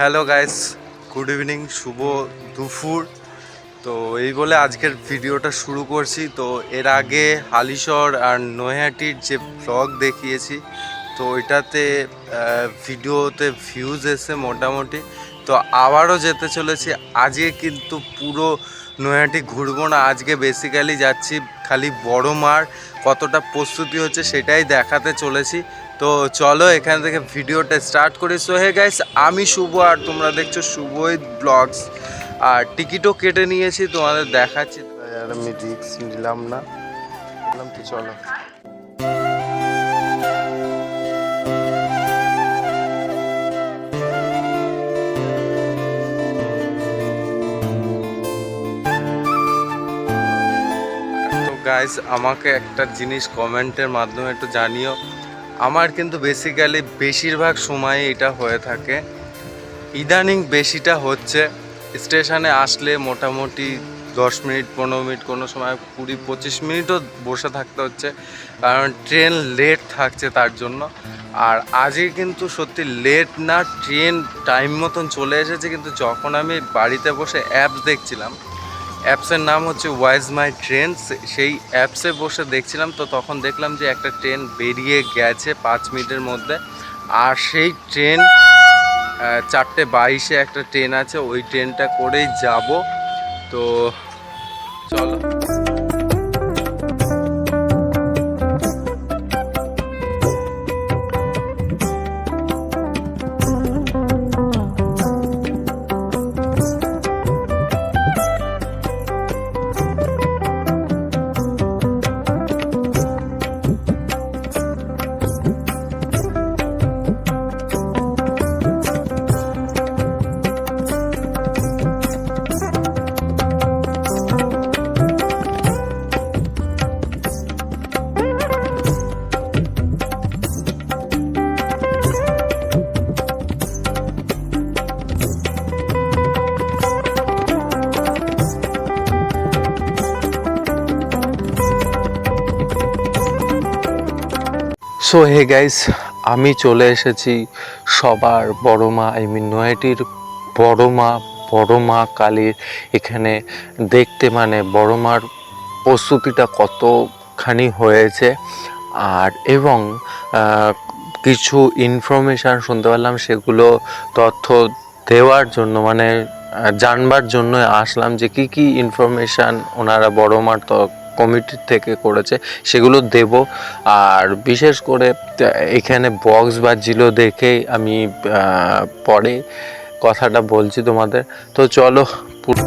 Hello guys good evening শুভ দুপুর। তো এই বলে আজকের ভিডিওটা শুরু করছি। তো এর আগে হালিশর আর নৈহাটির যে ব্লগ দেখিয়েছি তো আহ, ভিডিওতে ভিউজ এসে মোটামুটি। তো আবারও যেতে চলেছি। আজকে কিন্তু পুরো নৈহাটি ঘুরবো না আজকে বেসিক্যালি যাচ্ছি খালি বড় মার কতটা প্রস্তুতি হচ্ছে সেটাই দেখাতে চলেছি। তো চলো এখান থেকে ভিডিওটা স্টার্ট করি। সো হে গাইস আমি শুভ আর তোমরা দেখছ শুভই ব্লগস আর টিকিটও কেটে নিয়েছি তোমাদের দেখাচ্ছি। আর আমি রিক্স নিলাম না। বললাম তো চলো। তো গাইস আমাকে একটা জিনিস কমেন্টের মাধ্যমে একটু জানিও। আমার কিন্তু বেসিক্যালি বেশিরভাগ সময় এটা হয়ে থাকে। ইদানিং বেশিটা হচ্ছে, স্টেশনে আসলে মোটামুটি দশ মিনিট, পনেরো মিনিট, কোনো সময় কুড়ি, পঁচিশ মিনিটও বসে থাকতে হচ্ছে, কারণ ট্রেন লেট থাকছে তার জন্য। আর আজকে কিন্তু সত্যি লেট না, ট্রেন টাইম মতন চলে এসেছে, কিন্তু যখন আমি বাড়িতে বসে অ্যাপস দেখছিলাম অ্যাপসের নাম হচ্ছে ওয়াইজ মাই ট্রেন সেই অ্যাপসে বসে দেখছিলাম, তো তখন দেখলাম যে একটা ট্রেন বেরিয়ে গেছে পাঁচ মিনিটের মধ্যে। আর সেই ট্রেন চারটে বাইশে একটা ট্রেন আছে, ওই ট্রেনটা করেই যাব। তো চলো। সো হে গাইস আমি চলে এসেছি সবার বড় মা আই মিন নয়াটির বড় মা বড় মা কালীর এখানে দেখতে মানে বড় মার প্রস্তুতিটা কতখানি হয়েছে আর এবং কিছু ইনফরমেশান শুনতে পারলাম, সেগুলো তথ্য দেওয়ার জন্য মানে জানবার জন্য আসলাম যে কি কি ইনফরমেশান ওনারা বড় মার কমিটির থেকে করেছে, সেগুলো দেব। আর বিশেষ করে এখানে বক্স বাজছিল দেখেই আমি পরে কথাটা বলছি তোমাদের। তো চলো, পুরো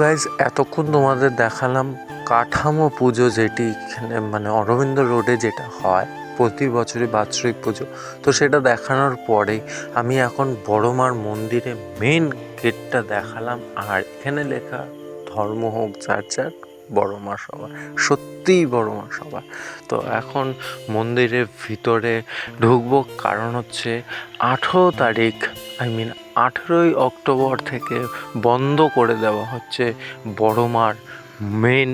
গাইজ এতক্ষণ তোমাদের দেখালাম কাঠামো পুজো যেটি এখানে মানে অরবিন্দ রোডে যেটা হয়, প্রতি বছরই বাৎসরিক পুজো। তো সেটা দেখানোর পরে আমি এখন বড়মার মন্দিরে মেন গেটটা দেখালাম, আর এখানে লেখা ধর্ম হোক, যার যার বড় মা সবার সত্যিই বড় মা সবার তো এখন মন্দিরের ভিতরে ঢুকবো কারণ হচ্ছে আঠেরো তারিখ আই মিন আঠেরোই অক্টোবর থেকে বন্ধ করে দেওয়া হচ্ছে বড় মার মেন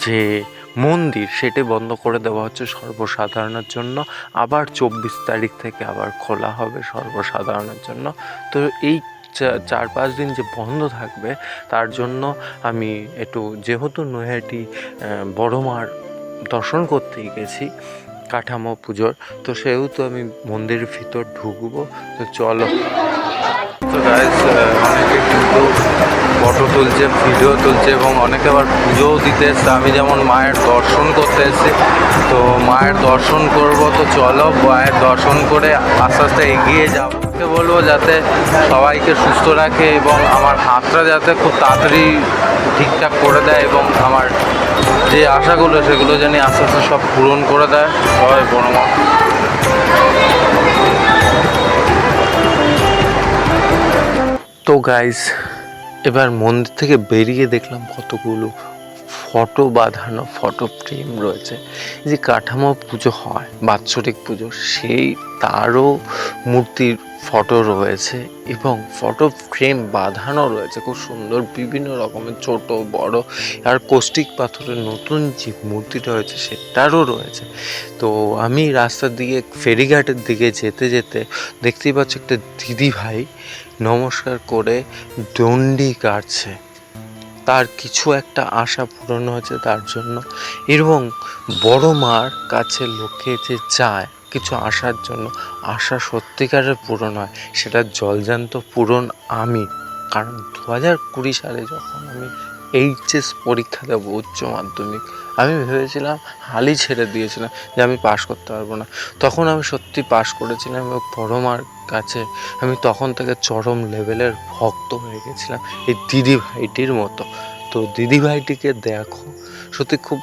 যে মন্দির, সেটি বন্ধ করে দেওয়া হচ্ছে সর্বসাধারণের জন্য। আবার চব্বিশ তারিখ থেকে আবার খোলা হবে সর্বসাধারণের জন্য। তো এই চার পাঁচ দিন যে বন্ধ থাকবে তার জন্য আমি একটু যেহেতু নৈহাটি আহ, বড় মার দর্শন করতেই গেছি কাঠামো পুজোর তো সেহেতু আমি মন্দিরের ভিতর ঢুকবো তো চলো। তো গাইজ অনেকে কিন্তু ফটো তুলছে ভিডিও তুলছে এবং অনেকে আবার পুজোও দিতে এসছে। আমি যেমন মায়ের দর্শন করতে এসেছি তো মায়ের দর্শন করব তো চলো মায়ের দর্শন করে আস্তে আস্তে এগিয়ে যাব। ওকে বলব যাতে সবাইকে সুস্থ রাখে এবং আমার হাতটা যাতে খুব তাড়াতাড়ি ঠিকঠাক করে দেয় এবং আমার যে আশাগুলো, সেগুলো যেন আস্তে আস্তে সব পূরণ করে দেয়। সবাই বড় তো গাইস এবার মন্দির থেকে বেরিয়ে দেখলাম কতগুলো ফটো বাঁধানো, ফটো ফ্রেম রয়েছে। যে কাঠামো পুজো হয়, বাৎসরিক পুজো, সেই তারও মূর্তির ফটো রয়েছে এবং ফটো ফ্রেম বাঁধানো রয়েছে। খুব সুন্দর বিভিন্ন রকমের ছোট, বড় আর কৌষ্টিক পাথরের নতুন যে মূর্তিটা রয়েছে সেটারও রয়েছে। তো আমি রাস্তার দিকে, ফেরিঘাটের দিকে যেতে যেতে দেখতেই পাচ্ছি একটা দিদি ভাই নমস্কার করে দণ্ডি কাটছে। তার কিছু একটা আশা পূরণ হয়েছে তার জন্য এবং বড় মার কাছে লোকে যে চায় কিছু আসার জন্য। আশা সত্যিকারের পূরণ হয় সেটা জলজান্ত পূরণ আমি। কারণ দু হাজার কুড়ি সালে যখন আমি এইচএস পরীক্ষা দেবো, উচ্চ মাধ্যমিক, আমি ভেবেছিলাম হালই ছেড়ে দিয়েছিলাম যে আমি পাশ করতে পারব না। তখন আমি সত্যি পাশ করেছিলাম এবং বড় মার কাছে আমি তখন থেকে চরম লেভেলের ভক্ত হয়ে গেছিলাম এই দিদি ভাইটির মতো। তো দিদি ভাইটিকে দেখো, সত্যি খুব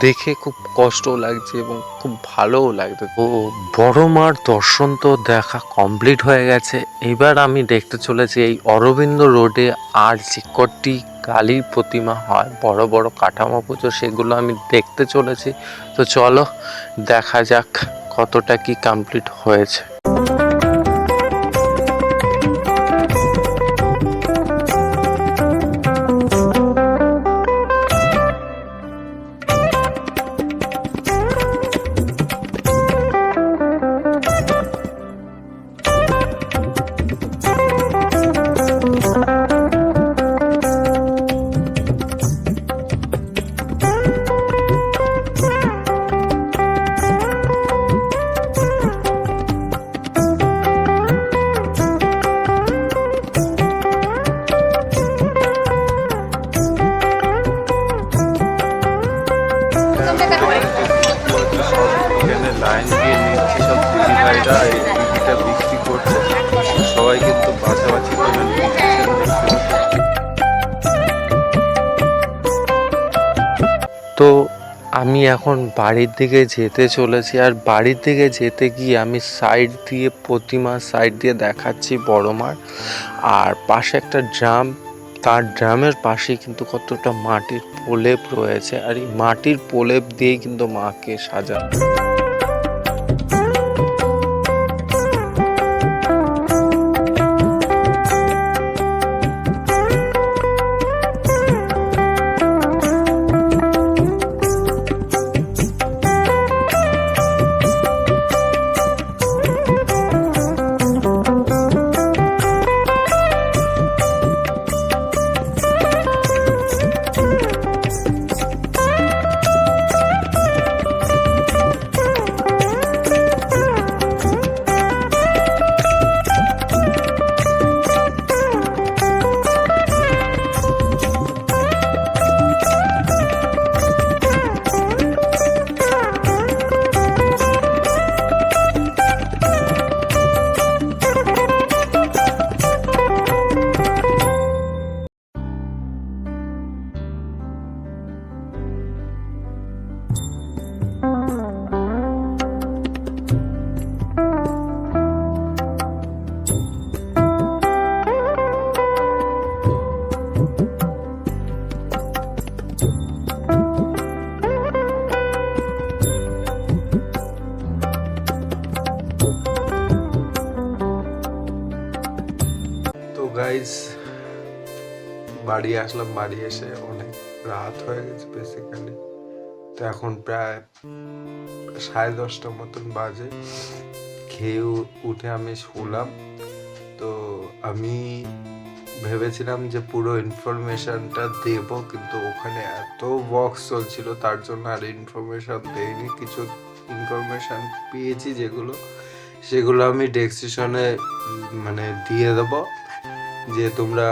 দেখে খুব কষ্টও লাগছে এবং খুব ভালোও লাগছে। ও, বড় মার দর্শন তো দেখা কমপ্লিট হয়ে গেছে। এবার আমি দেখতে চলেছি এই অরবিন্দ রোডে আর যে কটি কালীর প্রতিমা হয়, বড় বড় কাঠামো পুজো, সেগুলো আমি দেখতে চলেছি। তো চলো দেখা যাক কতটা কি কমপ্লিট হয়েছে। এখানে লাইন দিয়ে নিচ্ছে সব এই বিক্রি করছে। সবাই কিন্তু তো আমি এখন বাড়ির দিকে যেতে চলেছি, আর বাড়ির দিকে যেতে গিয়ে আমি সাইড দিয়ে প্রতিমা সাইড দিয়ে দেখাচ্ছি বড় মার। আর পাশে একটা ড্রাম তার ড্রামের পাশে কিন্তু কতটা মাটির প্রলেপ রয়েছে। আর এই মাটির প্রলেপ দিয়েই কিন্তু মাকে সাজানো। বাড়ি আসলাম, বাড়ি এসে অনেক রাত হয়ে গেছে বেসিক্যালি তো এখন প্রায় সাড়ে দশটা মতন বাজে। খেয়ে উঠে আমি শুলাম। তো আমি ভেবেছিলাম যে পুরো ইনফরমেশনটা দেব, কিন্তু ওখানে এত বক্স চলছিল, তার জন্য আর ইনফরমেশন দেইনি। কিছু ইনফরমেশন পেয়েছি যেগুলো, সেগুলো আমি ডেসক্রিপশনে মানে দিয়ে দেবো। যে তোমরা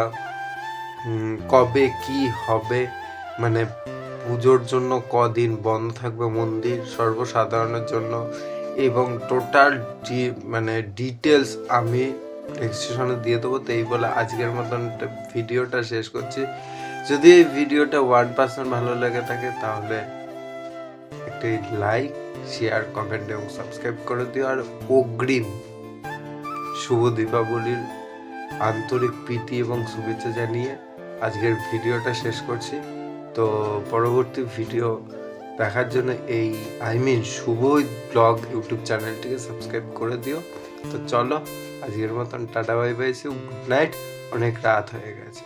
কবে কি হবে? মানে পুজোর জন্য কদিন বন্ধ থাকবে মন্দির সর্বসাধারণের জন্য? এবং টোটাল ডি মানে ডিটেলস আমি ডেসক্রিপশনে দিয়ে দেবো, তো এই বলে আজকের মতন ভিডিওটা শেষ করছি। যদি এই ভিডিওটা ওয়ান পার্সেন্ট ভালো লেগে থাকে, তাহলে একটি লাইক শেয়ার কমেন্ট এবং সাবস্ক্রাইব করে দিও। আর অগ্রিম শুভ দীপাবলির আন্তরিক প্রীতি এবং শুভেচ্ছা জানিয়ে আজকের ভিডিওটা শেষ করছি। তো পরবর্তী ভিডিও দেখার জন্য এই I mean Shubho blog YouTube চ্যানেলটিকে সাবস্ক্রাইব করে দিও। তো চলো, আজকের মতন tata, bye bye good night, অনেক রাত হয়ে গেছে।